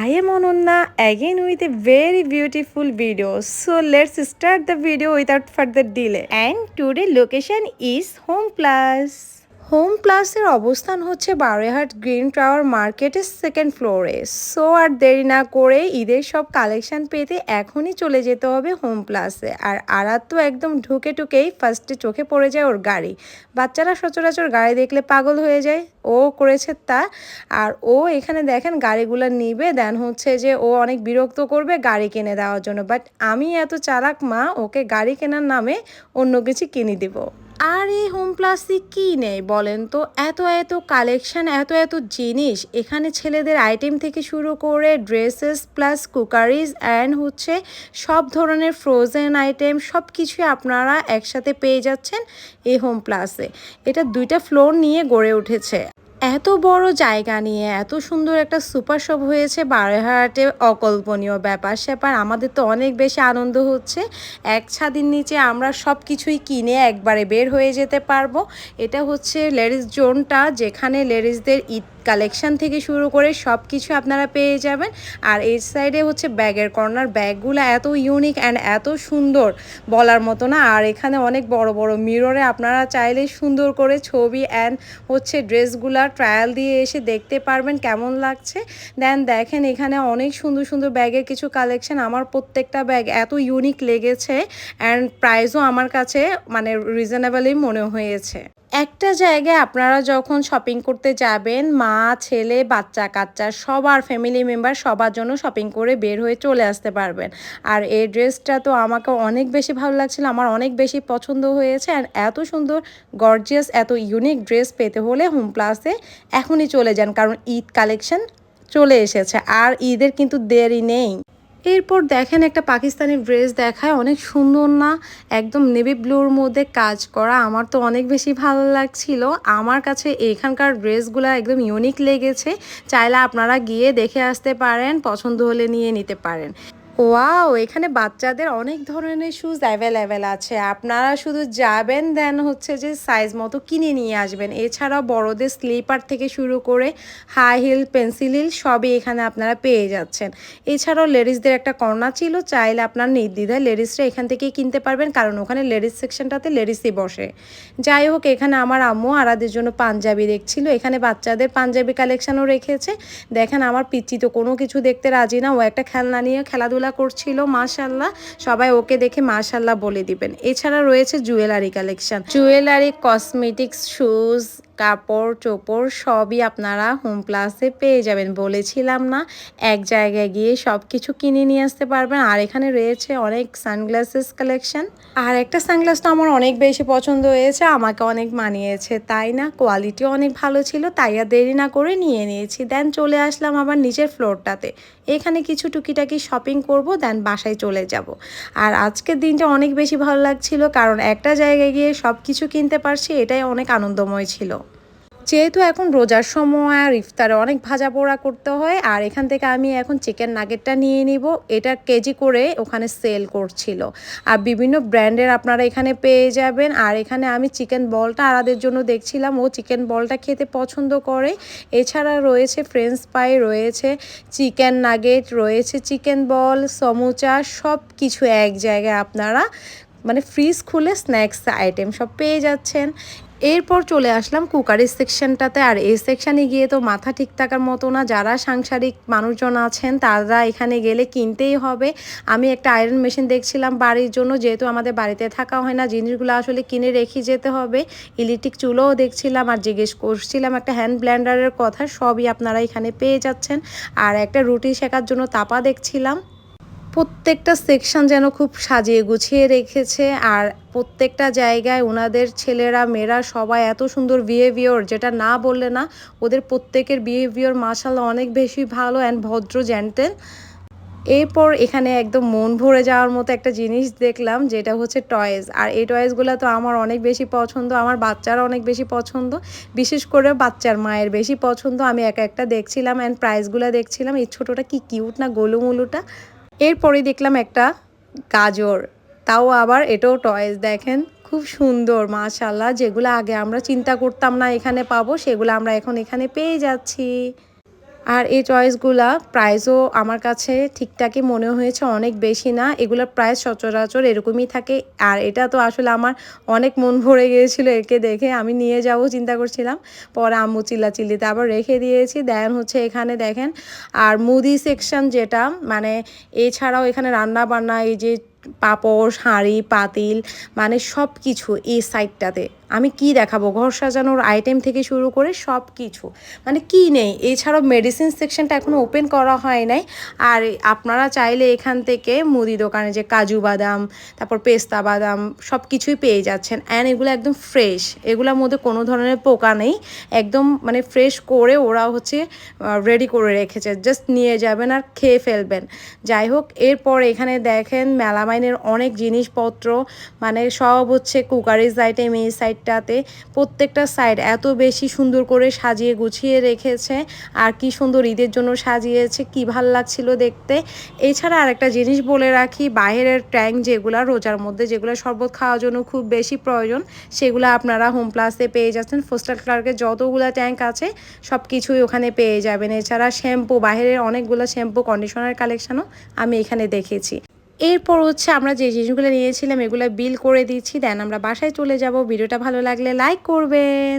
I am Anunna again with a very beautiful video. So let's start the video without further delay. And today location is Home Plus. Home প্লাসের অবস্থান হচ্ছে Barohat green tower মার্কেটের second ফ্লোরে। So আর দেরি না করে ঈদের সব কালেকশন পেতে এখনই চলে যেতে হবে হোম প্লাসে। আর আরাত তো একদম ঢুকে ঢুকেই ফার্স্টে চোখে পড়ে যায় ওর গাড়ি। বাচ্চারা সচরাচর গাড়ি দেখলে পাগল হয়ে যায়। ও করেছে তা। আর ও এখানে দেখেন গাড়িগুলো নিবে দেন হচ্ছে যে ও অনেক বিরক্ত করবে গাড়ি কিনে দেওয়ার জন্য। বাট আমি এত চালাক মা, ওকে গাড়ি কেনার নামে অন্য কিছু কিনে দেবো। আর এই হোম প্লাসে কী নেই বলেন তো? এত এত কালেকশন, এত এত জিনিস এখানে ছেলেদের আইটেম থেকে শুরু করে ড্রেসেস প্লাস কুকারিজ অ্যান্ড হচ্ছে সব ধরনের ফ্রোজেন আইটেম সব কিছুই আপনারা একসাথে পেয়ে যাচ্ছেন এই হোম প্লাসে। এটা দুইটা ফ্লোর নিয়ে গড়ে উঠেছে। এত বড় জায়গা নিয়ে এত সুন্দর একটা সুপার শপ হয়েছে, বারোহাটে অকল্পনীয় ব্যাপার স্যাপার। আমাদের তো অনেক বেশি আনন্দ হচ্ছে। এক ছাদের নিচে আমরা সব কিছুই কিনে একবারে বের হয়ে যেতে পারব। এটা হচ্ছে লেডিস জোনটা, যেখানে লেডিসদের ঈদ কালেকশন থেকে শুরু করে সব কিছু আপনারা পেয়ে যাবেন। আর এই সাইডে হচ্ছে ব্যাগের কর্নার ব্যাগগুলো এত ইউনিক অ্যান্ড এত সুন্দর বলার মতো না। আর এখানে অনেক বড় বড় মিররে আপনারা চাইলে সুন্দর করে ছবি অ্যান্ড হচ্ছে ড্রেসগুলা ট্রায়াল দিয়ে এসে দেখতে পারবেন কেমন লাগছে। দেন দেখেন এখানে অনেক সুন্দর সুন্দর ব্যাগের কিছু কালেকশন আমার প্রত্যেকটা ব্যাগ এত ইউনিক লেগেছে অ্যান্ড প্রাইসও আমার কাছে মানে রিজনেবলই মনে হয়েছে। একটা জায়গায় আপনারা যখন শপিং করতে যাবেন, মা, ছেলে, বাচ্চা, কাচ্চা, সবার ফ্যামিলি মেম্বার সবার জন্য শপিং করে বের হয়ে চলে আসতে পারবেন। আর এই ড্রেসটা তো আমাকে অনেক বেশি ভালো লাগছিল, আমার অনেক বেশি পছন্দ হয়েছে আর এত সুন্দর গর্জিয়াস এত ইউনিক ড্রেস পেতে হলে হোম প্লাসে এখনই চলে যান, কারণ ঈদ কালেকশন চলে এসেছে। আর ঈদের কিন্তু দেরি নেই। এরপর দেখেন একটা পাকিস্তানি ড্রেস দেখায়, অনেক সুন্দর না? একদম নেভি ব্লুর মধ্যে কাজ করা। আমার তো অনেক বেশি ভালো লাগছিল। আমার কাছে এখানকার ড্রেসগুলো একদম ইউনিক লেগেছে। চাইলে আপনারা গিয়ে দেখে আসতে পারেন, পছন্দ হলে নিয়ে নিতে পারেন। ওয়াও এখানে বাচ্চাদের অনেক ধরনের শুজ অ্যাভেলেবেল আছে। আপনারা শুধু যাবেন দেন হচ্ছে যে সাইজ মতো কিনে নিয়ে আসবেন। এছাড়াও বড়দের স্লিপার থেকে শুরু করে হাই হিল পেন্সিল হিল সবই এখানে আপনারা পেয়ে যাচ্ছেন। এছাড়াও লেডিসদের একটা কর্নার ছিল, চাইলে আপনার নির্দ্বিধায় লেডিসরা এখান থেকেই কিনতে পারবেন, কারণ ওখানে লেডিস সেকশনটাতে লেডিসই বসে। যাই হোক, এখানে আমার আম্মু আরাদের জন্য পাঞ্জাবি দেখছিল। এখানে বাচ্চাদের পাঞ্জাবি কালেকশনও রেখেছে। দেখেন, আমার পিচ্ছি তো কোনো কিছু দেখতে রাজি না। ও একটা খেলনা নিয়ে খেলাধুলা করছিল মাশাল্লাহ সবাই ওকে দেখে মাশাল্লাহ বলে দিবেন। এছাড়া রয়েছে jewellery collection. Jewellery, cosmetics, shoes কাপড়, চোপড় সবই আপনারা হোম প্লাসে পেয়ে যাবেন। বলেছিলাম না, এক জায়গায় গিয়ে সব কিছু কিনে নিয়ে আসতে পারবেন। আর এখানে রয়েছে অনেক সানগ্লাসেস কালেকশন আর একটা সানগ্লাস তো আমার অনেক বেশি পছন্দ হয়েছে, আমাকে অনেক মানিয়েছে, তাই না? কোয়ালিটিও অনেক ভালো ছিল, তাই আর দেরি না করে নিয়ে নিয়েছি। দেন চলে আসলাম আবার নিচের ফ্লোরটাতে এখানে কিছু টুকিটাকি শপিং করব দেন বাসায় চলে যাব। আর আজকের দিনটা অনেক বেশি ভালো লাগছিল, কারণ একটা জায়গায় গিয়ে সব কিছু কিনতে পারছি, এটাই অনেক আনন্দময় ছিল। যেহেতু এখন রোজার সময়, আর ইফতারে অনেক ভাজা পোড়া করতে হয়, আর এখান থেকে আমি এখন চিকেন নাগেটটা নিয়ে নিব। এটা কেজি করে ওখানে সেল করছিল। আর বিভিন্ন ব্র্যান্ডের আপনারা এখানে পেয়ে যাবেন। আর এখানে আমি চিকেন বলটা আরাদের জন্য দেখছিলাম। ও চিকেন বলটা খেতে পছন্দ করে। এছাড়া রয়েছে ফ্রেঞ্চ পাই রয়েছে চিকেন নাগেট রয়েছে চিকেন বল সমুচা সব কিছু এক জায়গায় আপনারা মানে ফ্রিজ খুলে স্ন্যাক্স আইটেম সব পেয়ে যাচ্ছেন। এরপর চলে আসলাম কুকারের সেকশনটাতে আর এই সেকশানে গিয়ে তো মাথা ঠিক থাকার মতো না। যারা সাংসারিক মানুষজন আছেন, তারা এখানে গেলে কিনতেই হবে। আমি একটা আয়রন মেশিন দেখছিলাম বাড়ির জন্য, যেহেতু আমাদের বাড়িতে থাকা হয় না, জিনিসগুলো আসলে কিনে রেখে যেতে হবে। ইলেকট্রিক চুলোও দেখছিলাম আর জিজ্ঞেস করছিলাম একটা হ্যান্ড ব্ল্যান্ডারের কথা, সবই আপনারা এখানে পেয়ে যাচ্ছেন। আর একটা রুটি শেখার জন্য তাপা দেখছিলাম। প্রত্যেকটা সেকশন যেন খুব সাজিয়ে গুছিয়ে রেখেছে আর প্রত্যেকটা জায়গায় ওনাদের ছেলেরা, মেয়েরা সবাই এত সুন্দর বিহেভিয়র যেটা না বললে না, ওদের প্রত্যেকের বিহেভিয়র মাসাল অনেক বেশি ভালো অ্যান্ড ভদ্র জানতেন এরপর এখানে একদম মন ভরে যাওয়ার মতো একটা জিনিস দেখলাম, যেটা হচ্ছে টয়েস আর এই টয়েসগুলো তো আমার অনেক বেশি পছন্দ, আমার বাচ্চার অনেক বেশি পছন্দ। বিশেষ করে বাচ্চার মায়ের বেশি পছন্দ। আমি একা একটা দেখছিলাম অ্যান্ড প্রাইসগুলো দেখছিলাম, এই ছোটোটা কি কিউট না গোলুমুলুটা। এরপরে দেখলাম একটা গাজর। তাও আবার এটাও টয়েস দেখেন? খুব সুন্দর মাশাল্লাহ যেগুলো আগে আমরা চিন্তা করতাম না এখানে পাবো, সেগুলো আমরা এখন এখানে পেয়ে যাচ্ছি। আর এই চয়েসগুলা প্রাইসও আমার কাছে ঠিকঠাকই মনে হয়েছে, অনেক বেশি না। এগুলোর প্রাইস সচরাচর এরকমই থাকে। আর এটা তো আসলে আমার অনেক মন ভরে গিয়েছিল একে দেখে। আমি নিয়ে যাব চিন্তা করছিলাম। পরে আম্মু চিল্লাচিল্লিতে আবার রেখে দিয়েছি। দেন হচ্ছে এখানে দেখেন, আর মুদি সেকশন যেটা মানে এছাড়াও এখানে রান্না বান্না এই যে পাপড় হাঁড়ি পাতিল মানে সব কিছু এই সাইডটাতে আমি কি দেখাবো? ঘর সাজানোর আইটেম থেকে শুরু করে সব কিছু মানে কি নেই? এছাড়াও মেডিসিন সেকশনটা এখনও ওপেন করা হয় নাই। আর আপনারা চাইলে এখান থেকে মুদি দোকানে যে কাজু বাদাম, তারপর পেস্তা বাদাম সব কিছুই পেয়ে যাচ্ছেন। অ্যান্ড এগুলো একদম ফ্রেশ এগুলোর মধ্যে কোনো ধরনের পোকা নেই। একদম মানে ফ্রেশ করে ওরা হচ্ছে রেডি করে রেখেছে। জাস্ট নিয়ে যাবেন আর খেয়ে ফেলবেন। যাই হোক, এরপর এখানে দেখেন মেলামাইনের অনেক জিনিসপত্র। মানে সব হচ্ছে কুকারিজ আইটেম এই সাইডটাতে প্রত্যেকটা সাইড এত বেশি সুন্দর করে সাজিয়ে গুছিয়ে রেখেছে। আর কি সুন্দর ঈদের জন্য সাজিয়েছে, কি ভালো লাগছিল দেখতে। এছাড়া আরেকটা জিনিস বলে রাখি, বাইরের ট্যাঙ্ক যেগুলো, রোজার মধ্যে যেগুলো শরবত খাওয়ার জন্য খুব বেশি প্রয়োজন, সেগুলো আপনারা হোম প্লাসে পেয়ে যাচ্ছেন। ফোস্টার ক্লার্কের যতগুলো ট্যাঙ্ক আছে সব কিছুই ওখানে পেয়ে যাবেন। এছাড়া শ্যাম্পু, বাইরের অনেকগুলো শ্যাম্পু কন্ডিশনার কালেকশনও আমি এখানে দেখেছি। এরপর হচ্ছে আমরা যে জিনিসগুলো নিয়েছিলাম, এগুলো বিল করে দিচ্ছি। দেন আমরা বাসায় চলে যাব। ভিডিওটা ভালো লাগলে লাইক করবেন।